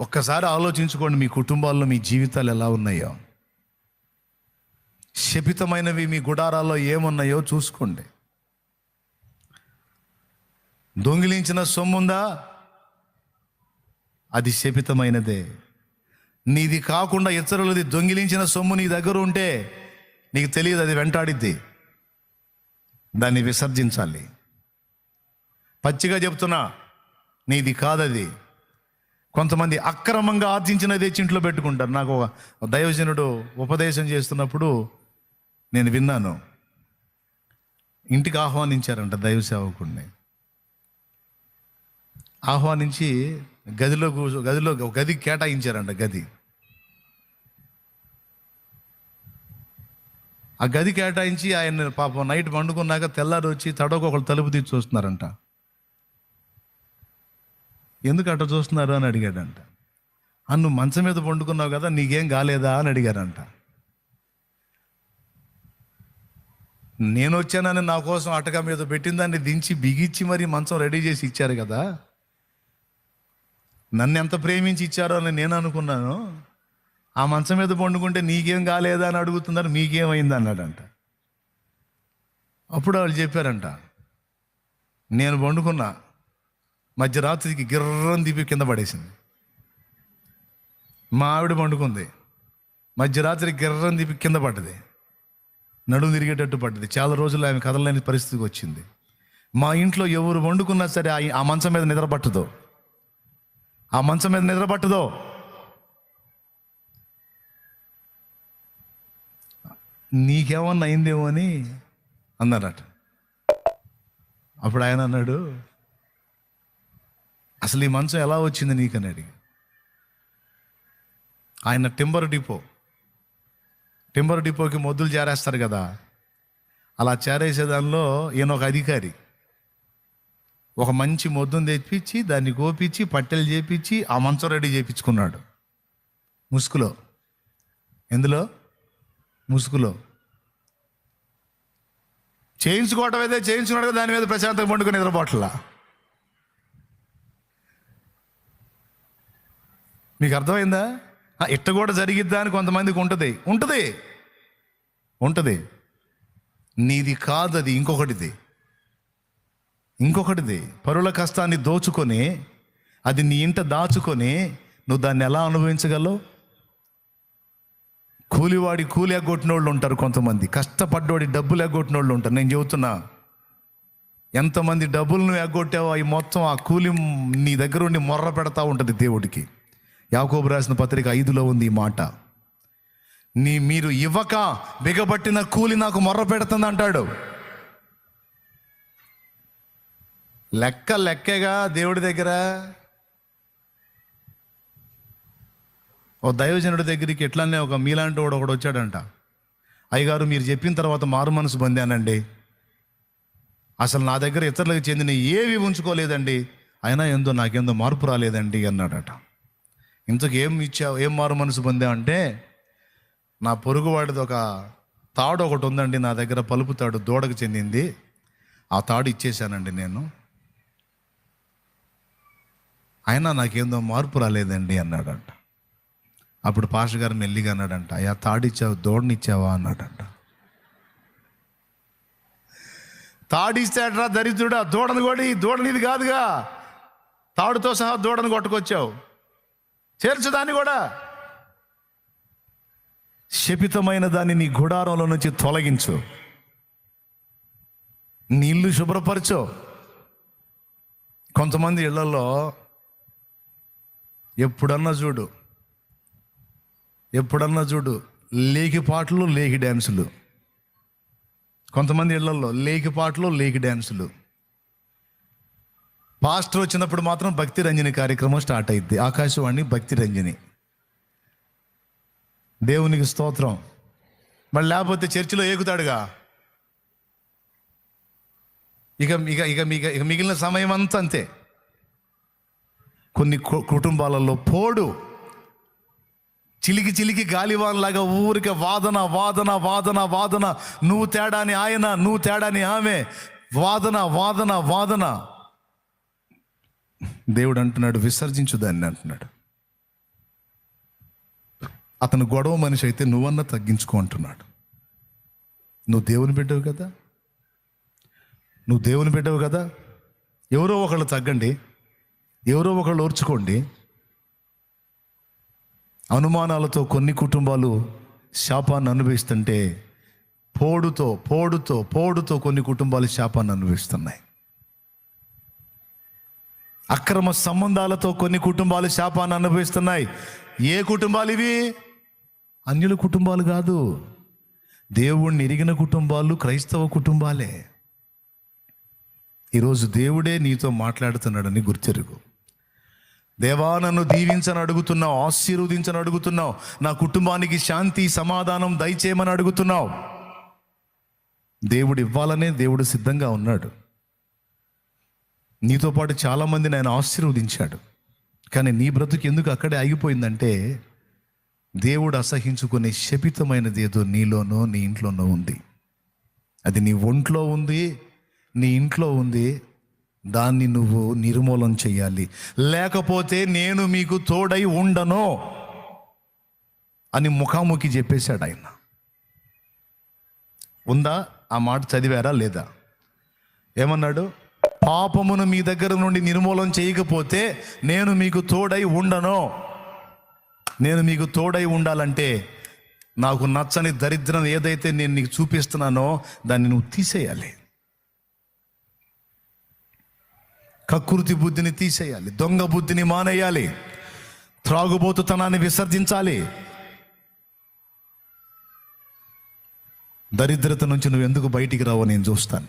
ఒక్కసారి ఆలోచించుకోండి మీ కుటుంబాల్లో మీ జీవితాలు ఎలా ఉన్నాయో. శపితమైనవి మీ గుడారాల్లో ఏమున్నాయో చూసుకోండి. దొంగిలించిన సొమ్ముందా? అది శపితమైనదే. నీది కాకుండా ఇతరులది దొంగిలించిన సొమ్ము నీ దగ్గర ఉంటే నీకు తెలియదు అది వెంటాడిద్ది. దాన్ని విసర్జించాలి. పచ్చిగా చెప్తున్నా నీది కాదది. కొంతమంది అక్రమంగా ఆర్జించినది తెచ్చి ఇంట్లో పెట్టుకుంటారు. నాకు ఒక దైవజనుడు ఉపదేశం చేస్తున్నప్పుడు నేను విన్నాను. ఇంటికి ఆహ్వానించారంట దైవ సేవకుడిని ఆహ్వానించి గదిలో కూర్చో గదిలో గది కేటాయించారంట గది. ఆ గది కేటాయించి ఆయన పాపం నైట్ పండుకున్నాక తెల్లారి వచ్చి తడవకు ఒకళ్ళు తలుపు తీసి చూస్తున్నారంట. ఎందుకు అట్ట చూస్తున్నారు అని అడిగాడంట. అన్ను నువ్వు మంచం మీద పండుకున్నావు కదా నీకేం కాలేదా? అని అడిగారంట. నేను వచ్చానని నా కోసం అటక మీద పెట్టిన దాన్ని దించి బిగిచ్చి మరి మంచం రెడీ చేసి ఇచ్చారు కదా. నన్ను ఎంత ప్రేమించి ఇచ్చారో అని నేను అనుకున్నాను. ఆ మంచం మీద పండుకుంటే నీకేం కాలేదా అని అడుగుతున్నారు మీకేమైంది? అన్నాడంట. అప్పుడు వాళ్ళు చెప్పారంట నేను పండుకున్నా మధ్యరాత్రికి గిర్రం దిపి కింద పడేసింది. మా ఆవిడ పండుకుంది. మధ్యరాత్రి గిర్రం దిపి కింద పడ్డది. నడుము తిరిగేటట్టు పడ్డది. చాలా రోజులు ఆమె కదలలేని పరిస్థితికి వచ్చింది. మా ఇంట్లో ఎవరు వండుకున్నా సరే ఆ- మంచం మీద నిద్ర పట్టదు. ఆ మంచం మీద నిద్ర పట్టదో. నీకేమన్నా అయిందేమో అని అన్నారట. అప్పుడు ఆయన అన్నాడు అసలు ఈ మంచం ఎలా వచ్చింది నీకని అడిగి. ఆయన టింబర్ డిపో టింబర్ డిపోకి మొద్దులు చేరేస్తారు కదా. అలా చేరేసే దానిలో ఈయన ఒక అధికారి ఒక మంచి మొద్దును తెప్పించి దాన్ని కోపించి పట్టెలు చేపించి ఆ మంచం రెడీ చేయించుకున్నాడు ముసుగులో. ఎందులో? ముసుగులో. చేయించుకోవటం అయితే చేయించుకున్నాడు దాని మీద ప్రశాంతంగా పండుకొని నిద్రపోట్లా మీకు అర్థమైందా? ఆ, ఇట్ట కూడా జరిగిద్దా అని కొంతమందికి ఉంటుంది. ఉంటుంది. ఉంటుంది. నీది కాదు అది ఇంకొకటిది. ఇంకొకటిది పరుల కష్టాన్ని దోచుకొని అది నీ ఇంట దాచుకొని నువ్వు దాన్ని ఎలా అనుభవించగలవు? కూలివాడి కూలి ఎగ్గొట్టిన వాళ్ళు ఉంటారు కొంతమంది. కష్టపడ్డోడి డబ్బులు ఎగ్గొట్టిన వాళ్ళు ఉంటారు. నేను చెబుతున్నా ఎంతమంది డబ్బులు నువ్వు ఎగ్గొట్టావో అవి మొత్తం ఆ కూలి నీ దగ్గర ఉండి మొర్ర పెడతా ఉంటుంది దేవుడికి. యాకోబు రాసిన పత్రిక ఐదులో ఉంది ఈ మాట. నీ మీరు ఇవ్వక బిగబట్టిన కూలి నాకు మొర్ర పెడుతుంది అంటాడు. లెక్క లెక్కగా దేవుడి దగ్గర? ఓ దైవజనుడి దగ్గరికి ఎట్లానే ఒక మీలాంటి వాడు ఒకడు వచ్చాడంట. అయ్యగారు మీరు చెప్పిన తర్వాత మారు మనసు పొందానండి. అసలు నా దగ్గర ఇతరులకు చెందిన ఏవి ఉంచుకోలేదండి. అయినా ఏందో నాకేందో మార్పు రాలేదండి అన్నాడట. ఇంతకు ఏం ఇచ్చావు ఏం మారు మనసు పొందా అంటే నా పొరుగువాడిది ఒక తాడు ఒకటి ఉందండి నా దగ్గర పలుపు తాడు దూడకు చెందింది. ఆ తాడు ఇచ్చేశానండి నేను. అయినా నాకేందో మార్పు రాలేదండి అన్నాడంట. అప్పుడు పాష గారు మెల్లిగా అన్నాడంట అయ్యా తాడిచ్చావు దూడనిచ్చావా అన్నాడంట. తాడిస్తాడ్రా దరిద్రుడా దూడను కొడి దూడనిది కాదుగా. తాడుతో సహా దూడను కొట్టుకొచ్చావు. చేర్చదాన్ని కూడా. శపితమైన దాన్ని నీ గుడారంలో నుంచి తొలగించు. నీళ్ళు శుభ్రపరచు. కొంతమంది ఇళ్ళలో ఎప్పుడన్నా చూడు ఎప్పుడన్నా చూడు లేకి పాటలు లేకి డ్యాన్సులు కొంతమంది ఇళ్ళలో లేకి పాటలు లేకి డ్యాన్సులు పాస్టర్ వచ్చినప్పుడు మాత్రం భక్తి రంజని కార్యక్రమం స్టార్ట్ అయింది ఆకాశవాణి భక్తి రంజని. దేవునికి స్తోత్రం. మరి లేకపోతే చర్చిలో ఏగుతాడుగా? ఇక ఇక ఇక మిగ ఇక మిగిలిన సమయం అంతా అంతే. కొన్ని కు- కుటుంబాలలో పోడు. చిలికి చిలికి గాలివాన్లాగా ఊరికే వాదన వాదన వాదన వాదన. నువ్వు తేడాని ఆయన నువ్వు తేడాని ఆమె. వాదన వాదన వాదన. దేవుడు అంటున్నాడు విసర్జించు దాన్ని అంటున్నాడు. అతను గొడవ మనిషి అయితే నువ్వన్నా తగ్గించుకో అంటున్నాడు. నువ్వు దేవుని బిడ్డవు కదా? నువ్వు దేవుని బిడ్డవు కదా? ఎవరో ఒకళ్ళు తగ్గండి. ఎవరో ఒకళ్ళు ఓర్చుకోండి. అనుమానాలతో కొన్ని కుటుంబాలు శాపాన్ని అనుభవిస్తుంటే పోడుతో పోడుతో పోడుతో కొన్ని కుటుంబాలు శాపాన్ని అనుభవిస్తున్నాయి. అక్రమ సంబంధాలతో కొన్ని కుటుంబాలు శాపాన్ని అనుభవిస్తున్నాయి. ఏ కుటుంబాలు ఇవి? అన్యుల కుటుంబాలు కాదు. దేవుణ్ణి ఎరిగిన కుటుంబాలు క్రైస్తవ కుటుంబాలే. ఈరోజు దేవుడే నీతో మాట్లాడుతున్నాడని గుర్తెరుగు. దేవా నన్ను దీవించని అడుగుతున్నావు ఆశీర్వదించని అడుగుతున్నావు నా కుటుంబానికి శాంతి సమాధానం దయచేయమని అడుగుతున్నావు. దేవుడు ఇవ్వాలనే దేవుడు సిద్ధంగా ఉన్నాడు. నీతో పాటు చాలామందిని ఆయన ఆశీర్వదించాడు. కానీ నీ బ్రతుకు ఎందుకు అక్కడే ఆగిపోయిందంటే దేవుడు అసహించుకునే శపితమైనది ఏదో నీలోనో నీ ఇంట్లోనో ఉంది. అది నీ ఒంట్లో ఉంది నీ ఇంట్లో ఉంది. దాన్ని నువ్వు నిర్మూలన చేయాలి లేకపోతే నేను మీకు తోడై ఉండను అని ముఖాముఖి చెప్పేశాడు ఆయన. ఉందా? ఆ మాట చదివారా లేదా? ఏమన్నాడు? పాపమును మీ దగ్గర నుండి నిర్మూలన చేయకపోతే నేను మీకు తోడై ఉండను. నేను మీకు తోడై ఉండాలంటే నాకు నచ్చని దరిద్రం ఏదైతే నేను నీకు చూపిస్తున్నానో దాన్ని నువ్వు తీసేయాలి. కకృతి బుద్ధిని తీసేయాలి దొంగ బుద్ధిని మానేయాలి త్రాగుబోతుతనాన్ని విసర్జించాలి. దరిద్రత నుంచి నువ్వు ఎందుకు బయటికి రావో నేను చూస్తాను.